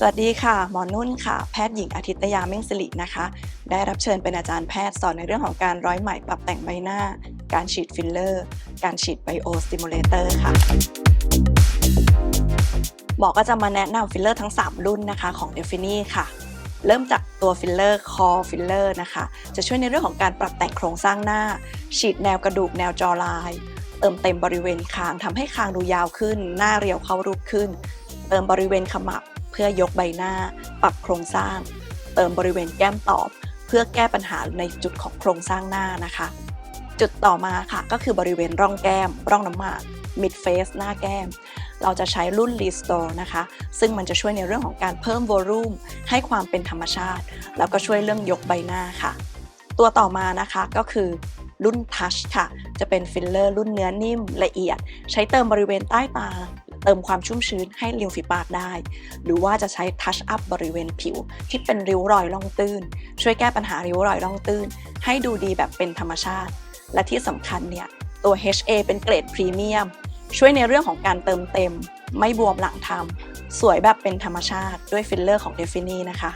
สวัสดีค่ะ หมอนุ่นค่ะ แพทย์หญิงอาทิตยาเม่งสิรินะคะ ได้รับเชิญเป็นอาจารย์แพทย์สอนในเรื่องของการร้อยไหมปรับแต่งใบหน้า การฉีดฟิลเลอร์ การฉีดไบโอสติมูลเลเตอร์ค่ะ หมอก็จะมาแนะนำฟิลเลอร์ทั้ง 3 รุ่นนะคะของ d e f i n i ค่ะ เริ่มจากตัวฟิลเลอร์คอฟิลเลอร์นะคะ จะช่วยในเรื่องของการปรับแต่งโครงสร้างหน้า ฉีดแนวกระดูกแนวจอลาย เติมเต็มบริเวณคางทำให้คางดูยาวขึ้น หน้าเรียวเข้ารูปขึ้น เติมบริเวณขมับ เพื่อยกใบหน้า ปรับโครงสร้าง เติมบริเวณแก้มตอบ เพื่อแก้ปัญหาในจุดของโครงสร้างหน้านะคะ จุดต่อมาค่ะก็คือบริเวณร่องแก้ม ร่องน้ำหมาก mid face หน้าแก้ม เราจะใช้รุ่น Restore นะคะ ซึ่งมันจะช่วยในเรื่องของการเพิ่ม volume ให้ความเป็นธรรมชาติ แล้วก็ช่วยเรื่องยกใบหน้าค่ะ ตัวต่อมานะคะก็คือรุ่น Touch ค่ะ จะเป็นฟิลเลอร์รุ่นเนื้อนิ่มละเอียด ใช้เติมบริเวณใต้ตา เติมความชุ่มชื้นให้ริมฝีปากได้ หรือว่าจะใช้ทัชอัพบริเวณผิว ที่เป็นริ้วรอยร่องตื้น ช่วยแก้ปัญหาริ้วรอยร่องตื้น ให้ดูดีแบบเป็นธรรมชาติ และที่สำคัญเนี่ย ตัว HA เป็นเกรดพรีเมียม ช่วยในเรื่องของการเติมเต็ม ไม่บวมหลังทำสวยแบบเป็นธรรมชาติด้วยฟิลเลอร์ของ d e f i n i นะคะ